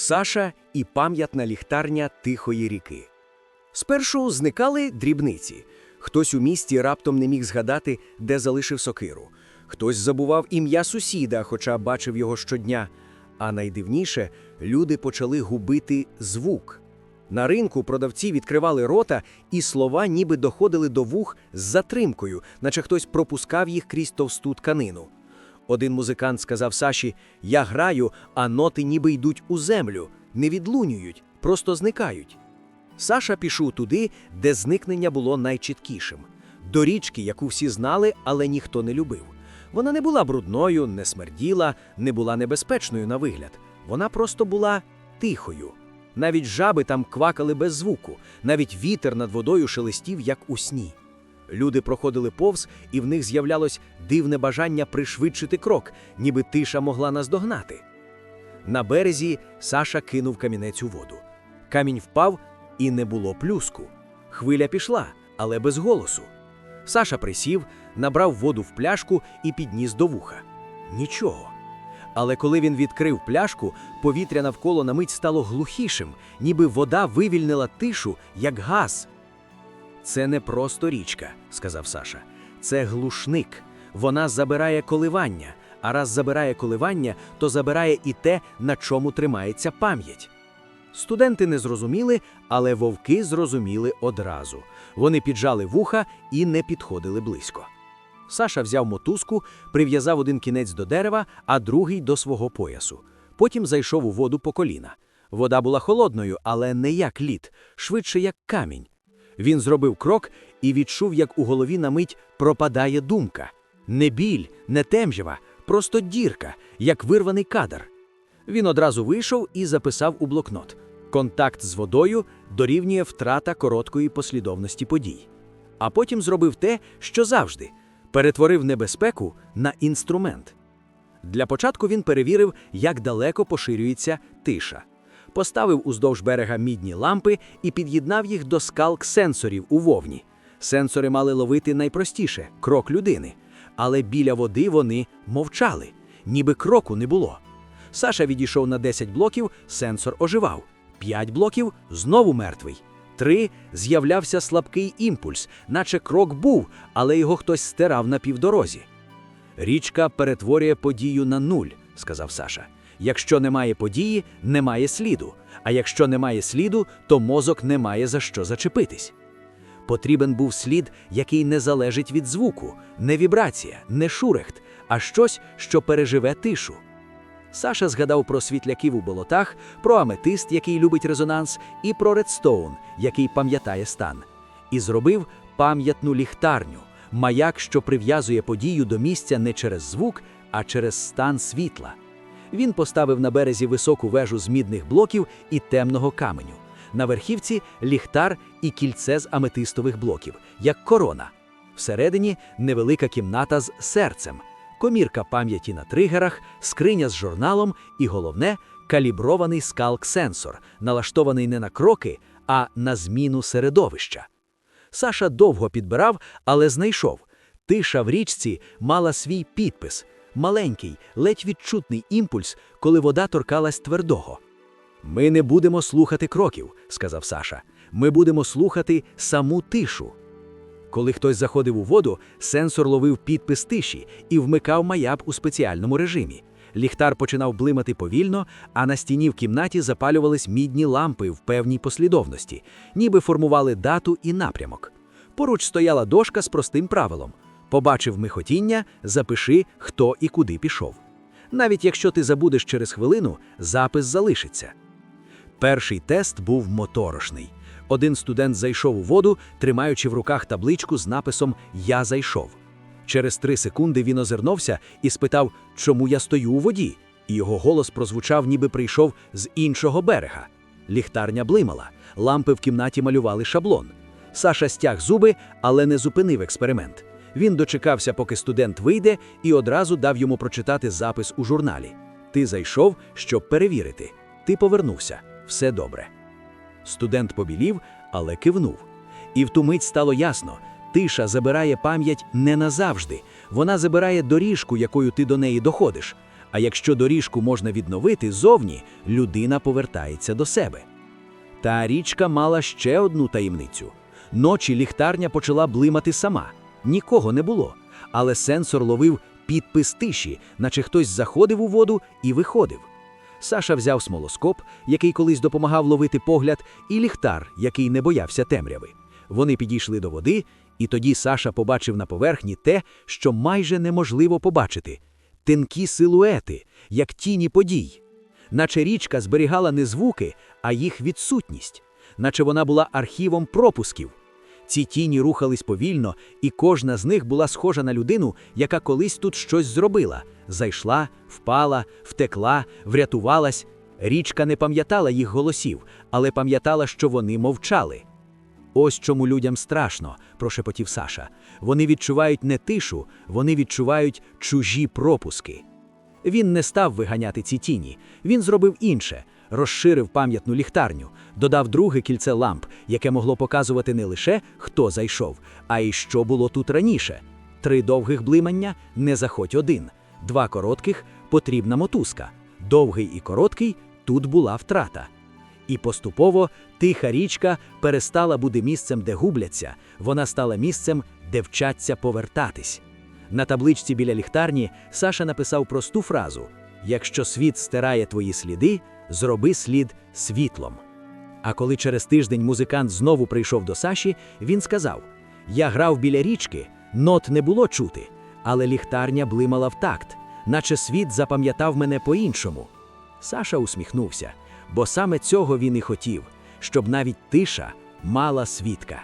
Саша і пам'ятна ліхтарня тихої ріки. Спершу зникали дрібниці. Хтось у місті раптом не міг згадати, де залишив сокиру. Хтось забував ім'я сусіда, хоча бачив його щодня. А найдивніше, люди почали губити звук. На ринку продавці відкривали рота, і слова ніби доходили до вух з затримкою, наче хтось пропускав їх крізь товсту тканину. Один музикант сказав Саші: Я граю, а ноти ніби йдуть у землю, не відлунюють, просто зникають. Саша пішов туди, де зникнення було найчіткішим до річки, яку всі знали, але ніхто не любив. Вона не була брудною, не смерділа, не була небезпечною на вигляд. Вона просто була тихою. Навіть жаби там квакали без звуку, навіть вітер над водою шелестів, як у сні. Люди проходили повз, і в них з'являлось дивне бажання пришвидшити крок, ніби тиша могла наздогнати. На березі Саша кинув камінець у воду. Камінь впав, і не було плюску. Хвиля пішла, але без голосу. Саша присів, набрав воду в пляшку і підніс до вуха. Нічого. Але коли він відкрив пляшку, повітря навколо на мить стало глухішим, ніби вода вивільнила тишу, як газ. Це не просто річка, сказав Саша. Це глушник. Вона забирає коливання, а раз забирає коливання, то забирає і те, на чому тримається пам'ять. Студенти не зрозуміли, але вовки зрозуміли одразу. Вони піджали вуха і не підходили близько. Саша взяв мотузку, прив'язав один кінець до дерева, а другий до свого поясу. Потім зайшов у воду по коліна. Вода була холодною, але не як лід, швидше як камінь. Він зробив крок і відчув, як у голові на мить пропадає думка. Не біль, не темрява, просто дірка, як вирваний кадр. Він одразу вийшов і записав у блокнот. Контакт з водою дорівнює втрата короткої послідовності подій. А потім зробив те, що завжди перетворив небезпеку на інструмент. Для початку він перевірив, як далеко поширюється тиша. Поставив уздовж берега мідні лампи і під'єднав їх до скалк сенсорів у вовні. Сенсори мали ловити найпростіше крок людини, але біля води вони мовчали, ніби кроку не було. Саша відійшов на 10 блоків, сенсор оживав. 5 блоків знову мертвий. Три з'являвся слабкий імпульс, наче крок був, але його хтось стирав на півдорозі. Річка перетворює подію на нуль, сказав Саша. Якщо немає події, немає сліду. А якщо немає сліду, то мозок не має за що зачепитись. Потрібен був слід, який не залежить від звуку, не вібрація, не шурехт, а щось, що переживе тишу. Саша згадав про світляків у болотах, про аметист, який любить резонанс, і про редстоун, який пам'ятає стан, і зробив пам'ятну ліхтарню, маяк, що прив'язує подію до місця не через звук, а через стан світла. Він поставив на березі високу вежу з мідних блоків і темного каменю. На верхівці ліхтар і кільце з аметистових блоків, як корона. Всередині невелика кімната з серцем, комірка пам'яті на тригерах, скриня з журналом і головне калібрований скалк-сенсор, налаштований не на кроки, а на зміну середовища. Саша довго підбирав, але знайшов. Тиша в річці мала свій підпис маленький, ледь відчутний імпульс, коли вода торкалась твердого. Ми не будемо слухати кроків, сказав Саша. Ми будемо слухати саму тишу. Коли хтось заходив у воду, сенсор ловив підпис тиші і вмикав маяк у спеціальному режимі. Ліхтар починав блимати повільно, а на стіні в кімнаті запалювались мідні лампи в певній послідовності, ніби формували дату і напрямок. Поруч стояла дошка з простим правилом: побачив михотіння, запиши, хто і куди пішов. Навіть якщо ти забудеш через хвилину, запис залишиться. Перший тест був моторошний. Один студент зайшов у воду, тримаючи в руках табличку з написом Я зайшов. Через три секунди він озирнувся і спитав, чому я стою у воді, і його голос прозвучав, ніби прийшов з іншого берега. Ліхтарня блимала, лампи в кімнаті малювали шаблон. Саша стяг зуби, але не зупинив експеримент. Він дочекався, поки студент вийде, і одразу дав йому прочитати запис у журналі. Ти зайшов, щоб перевірити. Ти повернувся. Все добре. Студент побілів, але кивнув. І в ту мить стало ясно: тиша забирає пам'ять не назавжди. Вона забирає доріжку, якою ти до неї доходиш. А якщо доріжку можна відновити зовні, людина повертається до себе. Та річка мала ще одну таємницю. Ночі ліхтарня почала блимати сама. Нікого не було, але сенсор ловив підпис тиші, наче хтось заходив у воду і виходив. Саша взяв смолоскоп, який колись допомагав ловити погляд, і ліхтар, який не боявся темряви. Вони підійшли до води, і тоді Саша побачив на поверхні те, що майже неможливо побачити тонкі силуети, як тіні подій. Наче річка зберігала не звуки, а їх відсутність, наче вона була архівом пропусків. Ці тіні рухались повільно, і кожна з них була схожа на людину, яка колись тут щось зробила. Зайшла, впала, втекла, врятувалась. Річка не пам'ятала їх голосів, але пам'ятала, що вони мовчали. Ось чому людям страшно, прошепотів Саша. Вони відчувають не тишу, вони відчувають чужі пропуски. Він не став виганяти ці тіні. Він зробив інше: розширив пам'ятну ліхтарню, додав друге кільце ламп, яке могло показувати не лише хто зайшов, а й що було тут раніше. Три довгих блимання не заходь один, два коротких потрібна мотузка. Довгий і короткий тут була втрата. І поступово тиха річка перестала бути місцем, де губляться, вона стала місцем, де вчаться повертатись. На табличці біля ліхтарні Саша написав просту фразу: Якщо світ стирає твої сліди, зроби слід світлом. А коли через тиждень музикант знову прийшов до Саші, він сказав: Я грав біля річки, нот не було чути, але ліхтарня блимала в такт, наче світ запам'ятав мене по-іншому. Саша усміхнувся, бо саме цього він і хотів, щоб навіть тиша мала свідка.